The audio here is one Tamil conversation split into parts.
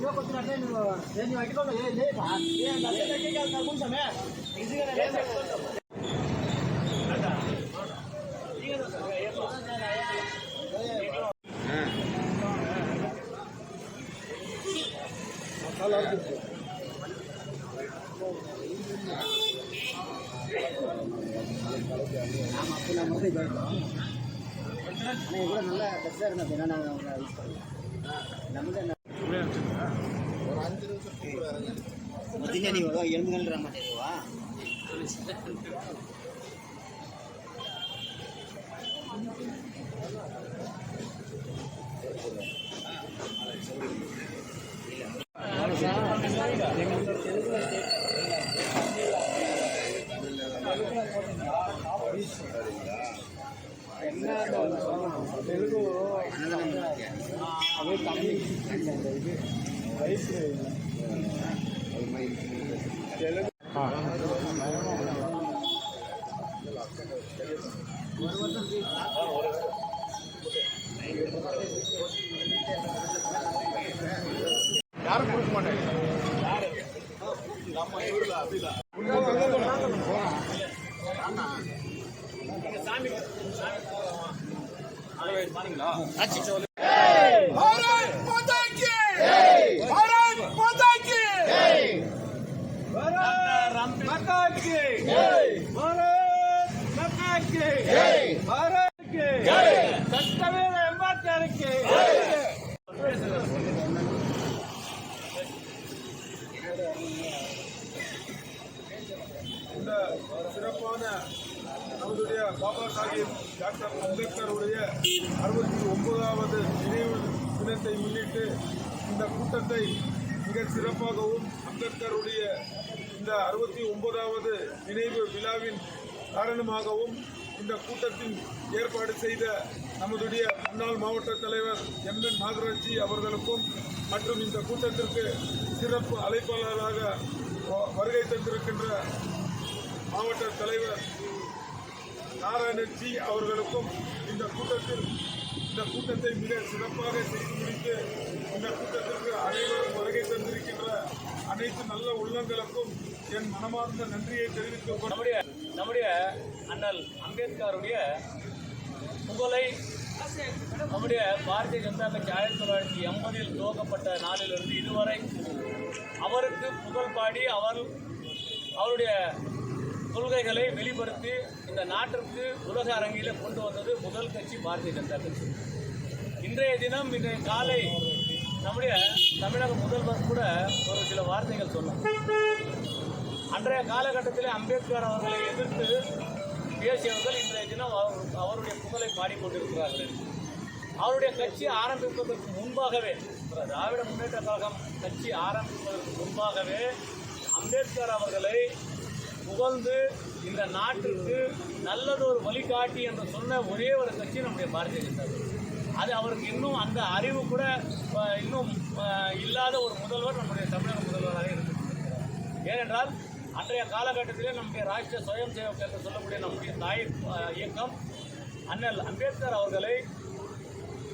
యువకొచ్చినట్టే నువ్వు నేను అడ్డుకోండి ఏ లేదు ఈజీగా கூட நல்ல பெஸ்ட்டாக இருந்தேன் அப்படின்னா நான் உங்களை யூஸ் எலும்புகள்ன்ற இந்த இது வயசு யாரும் கொடுக்க மாட்டாங்க சாமி சாமி பாருங்களா சாஹிப் டாக்டர் அம்பேத்கருடைய அறுபத்தி ஒன்பதாவது நினைவு தினத்தை முன்னிட்டு இந்த கூட்டத்தை மிக சிறப்பாகவும் அம்பேத்கருடைய இந்த அறுபத்தி ஒன்பதாவது நினைவு விழாவின் காரணமாகவும் இந்த கூட்டத்தின் ஏற்பாடு செய்த நமதுடைய முன்னாள் மாவட்ட தலைவர் எம் என் நாகராஜி அவர்களுக்கும் மற்றும் இந்த கூட்டத்திற்கு சிறப்பு அழைப்பாளராக வ- வருகை தந்திருக்கின்ற மாவட்ட தலைவர் நாராயணஜி அவர்களுக்கும் இந்த கூட்டத்தில் இந்த கூட்டத்தை மிக சிறப்பாக செய்து முடித்து இந்த கூட்டத்திற்கு அனைவரும் வருகை தந்திருக்கின்ற அனைத்து நல்ல உள்ளங்களுக்கும் என் மனமார்ந்த நன்றியை தெரிவித்துக் நம்முடைய நம்முடைய அண்ணல் அம்பேத்கருடைய புகழை நம்முடைய பாரதிய ஜனதா கட்சி ஆயிரத்தி தொள்ளாயிரத்தி எண்பதில் துவக்கப்பட்ட நாளிலிருந்து இதுவரை அவருக்கு புகழ் பாடி அவர் அவருடைய கொள்கைகளை வெளிப்படுத்தி இந்த நாட்டிற்கு உலக அரங்கில் கொண்டு வந்தது முதல் கட்சி பாரதிய ஜனதா கட்சி. இன்றைய தினம் இன்றைய காலை நம்முடைய தமிழக முதல்வர் கூட ஒரு சில வார்த்தைகள் சொன்னார். அன்றைய காலகட்டத்தில் அம்பேத்கர் அவர்களை எதிர்த்து பேசியவர்கள் இன்றைய தினம் அவர் அவருடைய புகழை பாடிக்கொண்டிருக்கிறார்கள். அவருடைய கட்சி ஆரம்பிப்பதற்கு முன்பாகவே திராவிட முன்னேற்ற கழகம் கட்சி ஆரம்பிப்பதற்கு முன்பாகவே அம்பேத்கர் அவர்களை புகழ்ந்து இந்த நாட்டிற்கு நல்லதொரு வழிகாட்டி என்று சொன்ன ஒரே ஒரு கட்சி நம்முடைய பாரதிய ஜனதா அது அவருக்கு இன்னும் அந்த அறிவு கூட இன்னும் இல்லாத ஒரு முதல்வர் நம்முடைய தமிழக முதல்வராக இருக்கிறார் ஏனென்றால் அன்றைய காலகட்டத்திலே நம்முடைய ராஷ்டிரிய சுயம் சேவக் என்று சொல்லக்கூடிய நம்முடைய தாய் இயக்கம் அண்ணல் அம்பேத்கர் அவர்களை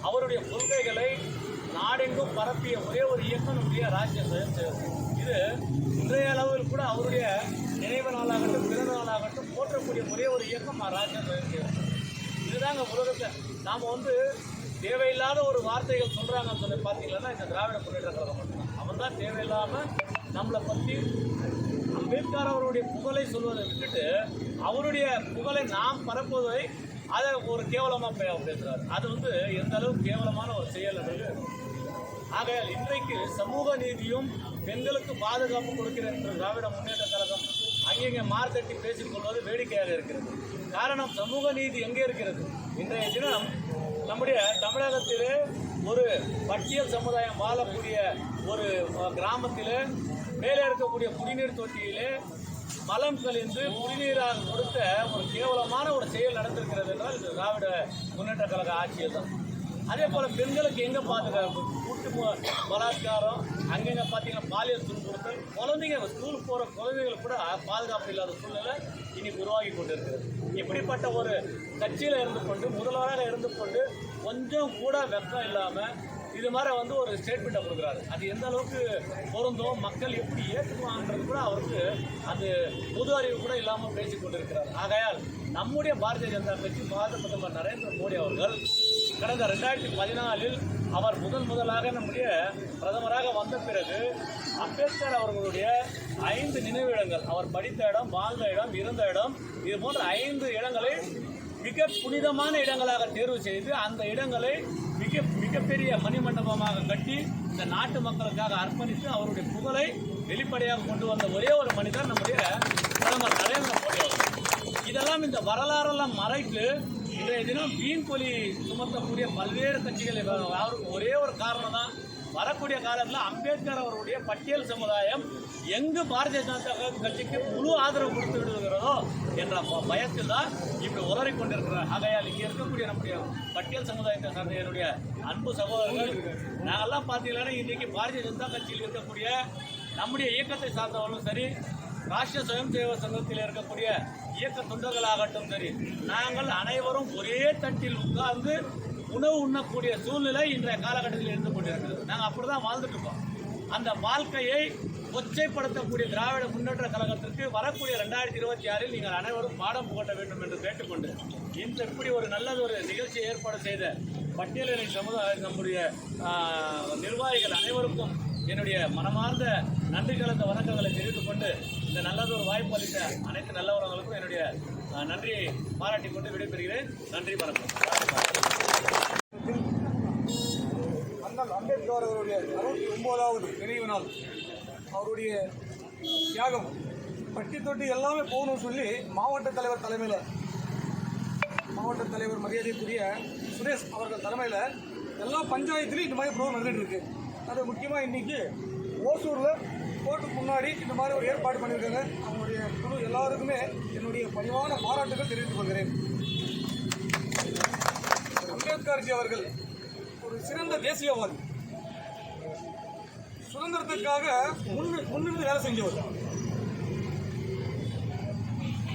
அவருடைய கொள்கைகளை நாடெங்கும் பரப்பிய ஒரே ஒரு இயக்கம் நம்முடைய ராஷ்டிரிய சுயம் சேவக் இது இன்றைய அளவில் கூட அவருடைய நினைவு நாளாகட்டும் பிறந்த நாளாகட்டும் போற்றக்கூடிய ஒரே ஒரு இயக்கம் ராஷ்டிரிய சுயம் இதுதாங்க உலகத்தை நாம் வந்து தேவையில்லாத ஒரு வார்த்தைகள் சொல்கிறாங்கன்னு சொல்லி பார்த்தீங்கன்னா இந்த திராவிட முன்னேற்ற கழகம் மட்டும்தான். அவன் தான் தேவையில்லாமல் நம்மளை பற்றி அம்பேத்கர் அவருடைய புகழை சொல்வதை விட்டுட்டு அவருடைய புகழை நாம் பரப்புவதை அதை ஒரு கேவலமாக பேசுகிறார் அது வந்து எந்த அளவுக்கு கேவலமான ஒரு செயல் அது ஆக இன்றைக்கு சமூக நீதியும் பெண்களுக்கு பாதுகாப்பு கொடுக்கிற திராவிட முன்னேற்ற இங்கே மார்த்தட்டி பேசிக் கொள்வது வேடிக்கையாக இருக்கிறது. காரணம் சமூக நீதி எங்கே இருக்கிறது? இன்றைய தினம் நம்முடைய தமிழகத்திலே ஒரு பட்டியல் சமுதாயம் வாழக்கூடிய ஒரு கிராமத்தில் மேலே இருக்கக்கூடிய குடிநீர் தொட்டியிலே மலம் கழிந்து குடிநீராக கொடுத்த ஒரு கேவலமான ஒரு செயல் நடந்திருக்கிறது என்றால் இது திராவிட முன்னேற்ற கழக ஆட்சியில் தான் அதே போல் பெண்களுக்கு எங்கே பாதுகாப்பு கூட்டு பலாத்காரம் அங்கங்கே பார்த்தீங்கன்னா பாலியல் துன்புறுத்தல் குழந்தைங்க ஸ்கூலுக்கு போகிற குழந்தைகளுக்கு கூட பாதுகாப்பு இல்லாத சூழ்நிலை இன்னைக்கு உருவாகி கொண்டிருக்கிறது. இப்படிப்பட்ட ஒரு கட்சியில் இருந்து கொண்டு முதல்வராக இருந்து கொண்டு கொஞ்சம் கூட வெப்பம் இல்லாமல் இது மாதிரி வந்து ஒரு ஸ்டேட்மெண்ட்டை கொடுக்குறாரு. அது எந்த அளவுக்கு பொருந்தும் மக்கள் எப்படி ஏற்றுக்குவாங்கன்றது கூட அவருக்கு அது பொது அறிவு கூட இல்லாமல் பேசிக் கொண்டிருக்கிறார். ஆகையால் நம்முடைய பாரதிய ஜனதா கட்சி பாரத பிரதமர் நரேந்திர மோடி அவர்கள் கடந்த ரெண்டாயிரத்தி பதினாலில் அவர் முதன் முதலாக நம்முடைய பிரதமராக வந்த பிறகு அம்பேத்கர் அவர்களுடைய ஐந்து நினைவிடங்கள் அவர் படித்த இடம் வாழ்ந்த இடம் இருந்த இடம் இது போன்ற ஐந்து இடங்களை மிக புனிதமான இடங்களாக தேர்வு செய்து அந்த இடங்களை மிக மிகப்பெரிய மணிமண்டபமாக கட்டி இந்த நாட்டு மக்களுக்காக அர்ப்பணித்து அவருடைய புகழை வெளிப்படையாக கொண்டு வந்த ஒரே ஒரு மனிதர் நம்முடைய பிரதமர் நரேந்திர மோடி அவர்கள். இதெல்லாம் இந்த வரலாறெல்லாம் மறைத்து இன்றைய தினம் வீண் கொலி சுமத்தக்கூடிய பல்வேறு கட்சிகள் அவருக்கு ஒரே ஒரு காரணம் தான் வரக்கூடிய காலத்தில் அம்பேத்கர் அவருடைய பட்டியல் சமுதாயம் எங்கு பாரதிய ஜனதா கட்சிக்கு முழு ஆதரவு கொடுத்து விடுகிறதோ என்ற பயத்தில் தான் இப்படி உளறி கொண்டிருக்கிறார் ஆகையால் இங்கே இருக்கக்கூடிய நம்முடைய பட்டியல் சமுதாயத்தை சார்ந்த என்னுடைய அன்பு சகோதரர்கள் நாங்கள்லாம் பார்த்தீங்கன்னா இன்றைக்கி பாரதிய ஜனதா கட்சியில் இருக்கக்கூடிய நம்முடைய இயக்கத்தை சார்ந்தவர்களும் சரி ராஷ்டிரிய சுயம் சேவக சங்கத்தில் இருக்கக்கூடிய இயக்க தொண்டர்களாகட்டும் சரி நாங்கள் அனைவரும் ஒரே தட்டில் உட்கார்ந்து உணவு உண்ணக்கூடிய சூழ்நிலை இன்றைய காலகட்டத்தில் இருந்து கொண்டிருக்கிறது. நாங்கள் அப்படிதான் வாழ்ந்துட்டு இருக்கோம். அந்த வாழ்க்கையை கொச்சைப்படுத்தக்கூடிய திராவிட முன்னேற்ற கழகத்திற்கு வரக்கூடிய ரெண்டாயிரத்தி இருபத்தி ஆறில் நீங்கள் அனைவரும் பாடம் புகட்ட வேண்டும் என்று கேட்டுக்கொண்டு இன்று இப்படி ஒரு நல்லது ஒரு நிகழ்ச்சியை ஏற்பாடு செய்த பட்டியலின் சமுதாய நம்முடைய நிர்வாகிகள் அனைவருக்கும் என்னுடைய மனமார்ந்த நன்றி கலந்த வணக்கங்களை தெரிவித்துக் கொண்டு இந்த நல்லதொரு வாய்ப்பு அளித்த அனைத்து நல்லவர்களுக்கும் என்னுடைய நன்றி நன்றியை பாராட்டிக் கொண்டு விடைபெறுகிறேன். நன்றி வணக்கம். அண்ணல் அம்பேத்கர் அவருடைய அறுபத்தி ஒன்பதாவது நினைவு நாள். அவருடைய தியாகம். பட்டி தொட்டி எல்லாமே போகணும்னு சொல்லி மாவட்ட தலைவர் தலைமையில் மாவட்ட தலைவர் மரியாதைக்குரிய சுரேஷ் அவர்கள் தலைமையில் எல்லா பஞ்சாயத்துலேயும் இந்த மாதிரி ப்ரோக்ராம் நடந்துட்டு இருக்கு. அது முக்கியமாக இன்னைக்கு ஓசூரில் கோர்ட்டுக்கு முன்னாடி இந்த மாதிரி ஒரு ஏற்பாடு பண்ணியிருக்காங்க. அவங்களுடைய குழு எல்லாருக்குமே என்னுடைய பணிவான பாராட்டுகள் தெரிவித்துக் கொள்கிறேன். அம்பேத்கர்ஜி அவர்கள் ஒரு சிறந்த தேசியவாதி. சுதந்திரத்திற்காக முன்னிருந்து வேலை செஞ்சவர்.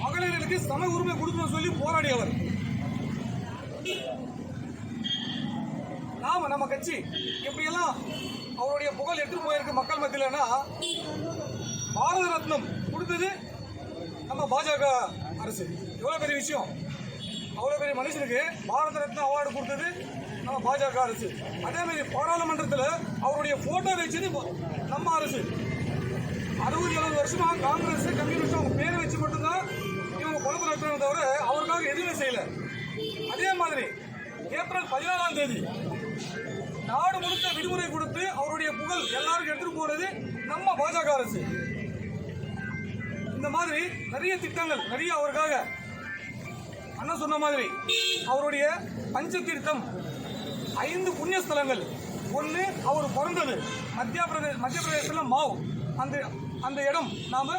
மகளிர்களுக்கு சம உரிமை கொடுக்கணும்னு சொல்லி போராடியவர். நாம நம்ம கட்சி எப்படியெல்லாம் அவருடைய புகழ் எடுத்து போயிருக்கு மக்கள் மத்தியிலனா. பாரத ரத்னம் கொடுத்தது நம்ம பாஜக அரசு. எவ்வளோ பெரிய விஷயம்? அவ்வளோ பெரிய மனுஷனுக்கு பாரத ரத்னம் அவார்டு கொடுத்தது நம்ம பாஜக அரசு. அதே மாதிரி பாராளுமன்றத்தில் அவருடைய ஃபோட்டோ வச்சது நம்ம அரசு. அறுபது எழுபது வருஷமாக காங்கிரஸ் கம்யூனிஸ்ட் அவங்க பேரை வச்சு மட்டும்தான் இவங்க பொறுப்பு நடத்துறாங்க தவிர அவருக்காக எதுவுமே செய்யலை. அதே மாதிரி ஏப்ரல் பதினாலாம் தேதி நாடு முழுக்க விடுமுறை கொடுத்து அவருடைய புகழ் எல்லாருக்கும் எடுத்துட்டு போறது நம்ம பாஜக அரசு. இந்த மாதிரி நிறைய திட்டங்கள் நிறைய அவருக்காக அண்ணன் சொன்ன மாதிரி அவருடைய பஞ்ச தீர்த்தம் ஐந்து புண்ணியஸ்தலங்கள். ஒன்று அவர் பிறந்தது. மத்திய பிரதேச மத்திய பிரதேசத்தில் மாவ். அந்த அந்த இடம் நாம்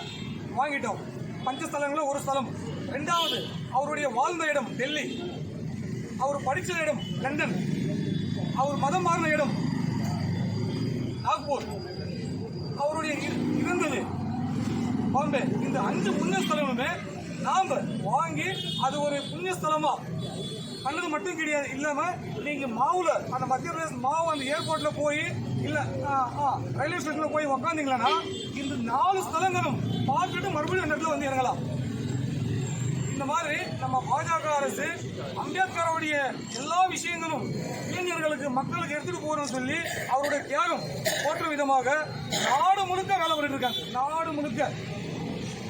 வாங்கிட்டோம். பஞ்சஸ்தலங்களில் ஒரு ஸ்தலம். ரெண்டாவது அவருடைய வாழ்ந்த இடம் டெல்லி. அவர் படித்த இடம் லண்டன். அவர் மதம் மாறின இடம். நாக்பூர். அவருடைய இருந்தது. பாம்பே. இந்த அஞ்சு புண்ணியஸ்தலமுமே நாம் வாங்கி அது ஒரு புண்ணியஸ்தலமா? பண்ணது மட்டும் கிடையாது. இல்லாமல் நீங்கள் மாவுல அந்த மத்திய பிரதேச மாவு அந்த ஏர்போர்ட்ல போய் இல்லை ஆ, ரயில்வே ஸ்டேஷனில் போய் உக்காந்தீங்களா இந்த நாலு ஸ்தலங்களும் பார்த்துட்டு மறுபடியும் அந்த இடத்துல வந்து இறங்கலாம். இந்த மாதிரி நம்ம பாஜக அரசு அம்பேத்கருடைய எல்லா விஷயங்களும் இளைஞர்களுக்கு மக்களுக்கு எடுத்துட்டு போகணும்னு சொல்லி அவருடைய தியாகம் போற்றும் விதமாக நாடு முழுக்க வேலை பண்ணிட்டு இருக்காங்க. நாடு முழுக்க.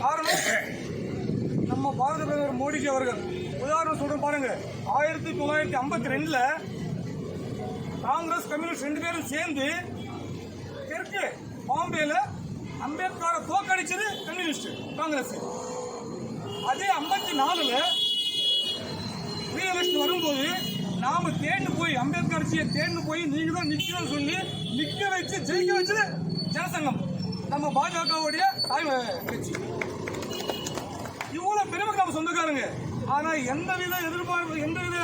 காரணம் நம்ம பாரத பிரதமர் மோடிஜி அவர்கள். உதாரணம் சொல்றேன் பாருங்க. ஆயிரத்தி தொள்ளாயிரத்தி ஐம்பத்தி ரெண்டுல காங்கிரஸ் கம்யூனிஸ்ட் ரெண்டு பேரும் சேர்ந்து தெற்கு பாம்பேல அம்பேத்கரை தோக்கடிச்சது கம்யூனிஸ்ட் காங்கிரஸ். அதே ஐம்பத்தி நாலுல வீரலட்சுமி வரும்போது நாம தேர்ந்து போய் அம்பேத்கர்ஜியை தேர்ந்து போய் நீங்க தான் நிக்கணும்னு சொல்லி நிக்க வச்சு ஜெயிக்க வச்சது ஜனசங்கம். நம்ம பாஜகவுடைய தாய் கட்சி. இவ்வளவு பெருமைக்கு நம்ம சொந்தக்காரங்க. ஆனா எந்தவித எதிர்பார்ப்பு எந்த வித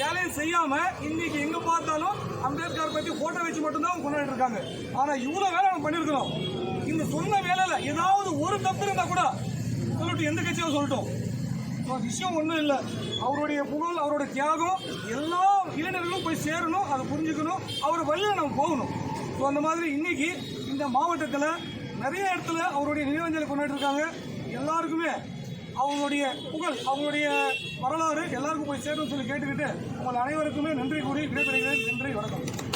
வேலையும் செய்யாம இன்னைக்கு எங்க பார்த்தாலும் அம்பேத்கர் பத்தி போட்டோ வச்சு மட்டும்தான் அவங்க கொண்டாடிட்டு இருக்காங்க. ஆனா இவ்வளவு வேலை நம்ம பண்ணிருக்கிறோம் இந்த சொன்ன வேலையில ஏதாவது ஒரு தப்பு இருந்தா கூட சொல்லட்டும் எந்த கட்சியில் சொல்லட்டும்? விஷயம் ஒன்றும் இல்லை. அவருடைய புகழ் அவருடைய தியாகம் எல்லா இளைஞர்களும் போய் சேரணும் அதை புரிஞ்சுக்கணும். அவர் வழியில் நம்ம போகணும். ஸோ அந்த மாதிரி இன்னைக்கு இந்த மாவட்டத்தில் நிறைய இடத்துல அவருடைய நினைவஞ்சலி கொண்டாடி இருக்காங்க எல்லாருக்குமே அவங்களுடைய புகழ் அவங்களுடைய வரலாறு எல்லாருக்கும் போய் சேரணும்னு சொல்லி கேட்டுக்கிட்டு உங்கள் அனைவருக்குமே நன்றி கூறி விடைபெறுகிறேன். நன்றி வணக்கம்.